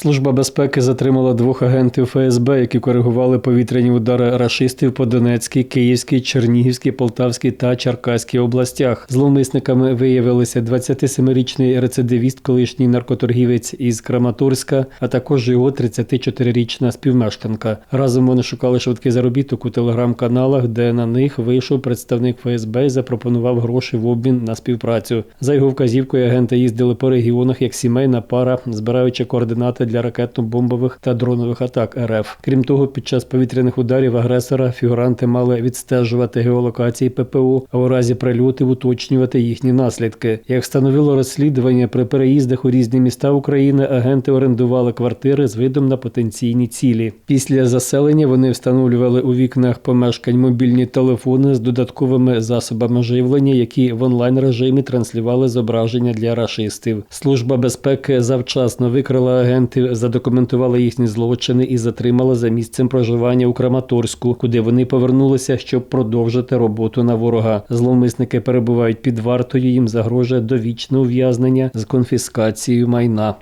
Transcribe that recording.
Служба безпеки затримала двох агентів ФСБ, які коригували повітряні удари рашистів по Донецькій, Київській, Чернігівській, Полтавській та Черкаській областях. Зловмисниками виявилися 27-річний рецидивіст, колишній наркоторгівець із Краматорська, а також його 34-річна співмешканка. Разом вони шукали швидкий заробіток у телеграм-каналах, де на них вийшов представник ФСБ і запропонував гроші в обмін на співпрацю. За його вказівкою агенти їздили по регіонах як сімейна пара, збираючи координати для ракетно-бомбових та дронових атак РФ. Крім того, під час повітряних ударів агресора фігуранти мали відстежувати геолокації ППО, а у разі прильотів уточнювати їхні наслідки. Як встановило розслідування при переїздах у різні міста України, агенти орендували квартири з видом на потенційні цілі. Після заселення вони встановлювали у вікнах помешкань мобільні телефони з додатковими засобами живлення, які в онлайн режимі транслювали зображення для рашистів. Служба безпеки завчасно викрила агентів, задокументувала їхні злочини і затримала за місцем проживання у Краматорську, куди вони повернулися, щоб продовжити роботу на ворога. Зловмисники перебувають під вартою. Їм загрожує довічне ув'язнення з конфіскацією майна.